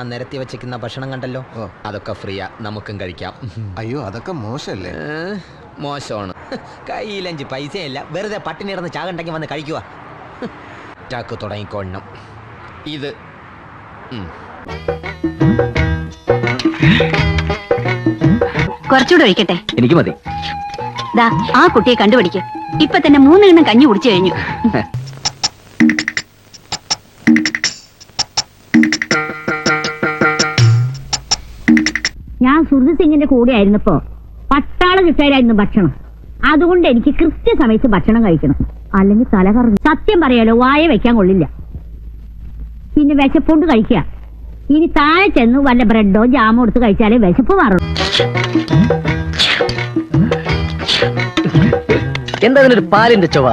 ആ നിരത്തി വെച്ചിരിക്കുന്ന ഭക്ഷണം കണ്ടല്ലോ? ഓ. അതൊക്കെ ഫ്രീയാ. നമുക്കും കഴിക്കാം. അയ്യോ അതൊക്കെ മോശമല്ലേ? ഏ, മോശമാണ്. കയ്യിലഞ്ച് പൈസയില്ല. വെറുതെ പട്ടിണി ഇടന്ന് ചാകണ്ടെങ്കിൽ വന്ന് കഴിക്കുക. ചാക്ക് തുടങ്ങിക്കൊള്ളണം ഇത്. ഉം. കുറച്ചുകൂടെ ഒഴിക്കട്ടെ? എനിക്ക് മതി. ദാ ആ കുട്ടിയെ കണ്ടുപിടിക്ക്. ഇപ്പൊ തന്നെ മൂന്നെണ്ണം കഞ്ഞി കുടിച്ചു കഴിഞ്ഞു. ഞാൻ സുഹൃത് സിംഗിന്റെ കൂടെ ആയിരുന്നപ്പോ പട്ടാളം കിട്ടായിരുന്നു ഭക്ഷണം. അതുകൊണ്ട് എനിക്ക് കൃത്യസമയത്ത് ഭക്ഷണം കഴിക്കണം. അല്ലെങ്കിൽ തല തലകറങ്ങും സത്യം പറയാലോ വായ വെക്കാൻ കൊള്ളില്ല. പിന്നെ വിശപ്പുണ്ട് കഴിക്കുക. ഇനി താഴെ ചെന്ന് വല്ല ബ്രെഡോ ജാമോ എടുത്ത് കഴിച്ചാലേ വിശപ്പ് മാറും എന്താ അതിനൊരു പാലിന്റെ ചൊവ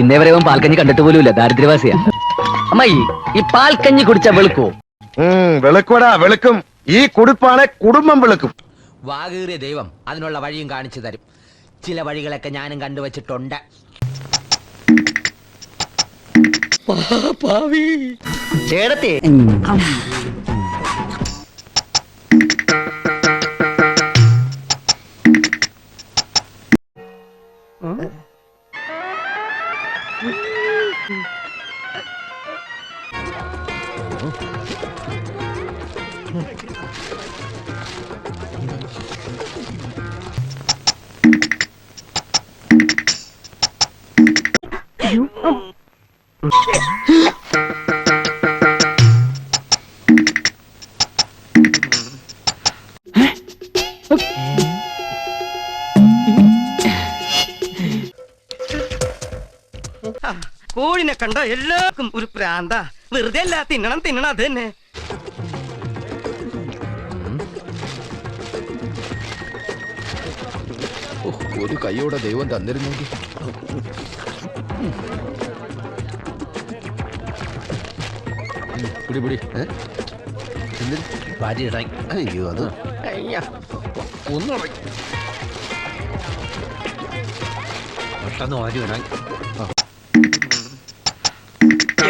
ഇന്നേ വരെ പാൽക്കഞ്ഞി കണ്ടിട്ട് പോലുമില്ല ദാരിദ്ര്യവാസിയാ. അമ്മായി ഈ പാൽക്കഞ്ഞി കുടിച്ച വെളുക്കോ വെളുക്കോടാ വെളുക്കും. ഈ കുടുപ്പാണെ കുടുംബം വിളിക്കും. വാകേറിയ ദൈവം അതിനുള്ള വഴിയും കാണിച്ചു തരും. ചില വഴികളൊക്കെ ഞാനും കണ്ടുവച്ചിട്ടുണ്ട്. ചേടത്തെ. കോഴിനെ കണ്ട എല്ലാവർക്കും ഒരു പ്രാന്ത വെറുതെ അല്ല തിന്നണം തിന്നണം അത് തന്നെ ഒരു കൈയോടെ ദൈവം തന്നിരുന്നെങ്കിൽ. പിടി പിടി. ഭാര്യ ഇടാൻ. അയ്യോ അത് ഒന്നുടങ്ങി പെട്ടെന്ന് വാരി ഇടാൻ.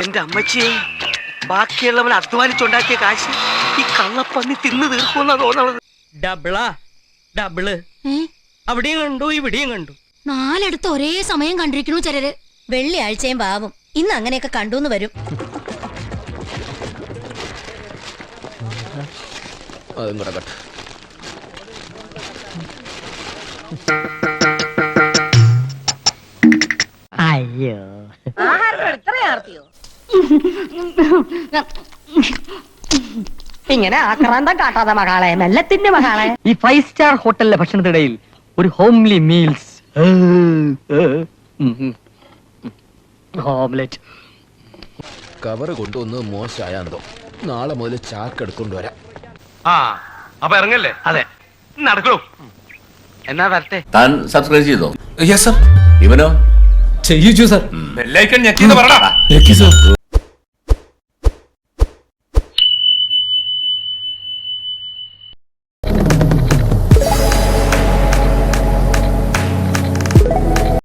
എന്റെ അമ്മച്ചിയെ ബാക്കിയുള്ളവൻ അധ്വാനിച്ചുണ്ടാക്കിയ കാശ് ഈ കള്ളപ്പന്നി തിന്നു തീർക്കുമെന്നാ തോന്നണത്. ഡബിളാ? ഡബിൾ. അവിടെയും കണ്ടു ഇവിടെയും കണ്ടു. നാലെടുത്ത് ഒരേ സമയം കണ്ടിരിക്കണു ചിലര്. വെള്ളിയാഴ്ചയും പാവം. ഇന്ന് അങ്ങനെയൊക്കെ കണ്ടുന്ന് വരും. അതും കൂടെ കട്ട്. ഇങ്ങനെ ആക്രാന്തം കാട്ടാതെ മകളെ മെല്ലത്തിന്റെ മകളെ. ഈ ഫൈവ് സ്റ്റാർ ഹോട്ടലിലെ ഭക്ഷണത്തിനിടയിൽ ഒരു ഹോംലി മീൽസ് ഓംലെറ്റ് കവറ് കൊണ്ടുവന്ന് മോശമായാന്തോ നാളെ മുതൽ ചാക്ക് എടുക്കൊണ്ട് വരാം. ആ അപ്പൊ ഇറങ്ങല്ലേ? അതെ. നടക്കൂ. എന്നാ വരട്ടെ. താൻ സബ്സ്ക്രൈബ് ചെയ്തോ? യെസ് സർ ഇവനോ? ചെയ്യിച്ചു സർ ബെല്ലൈക്കൺ ഞെക്കിന്ന് പറടാ ഞെക്കി സർ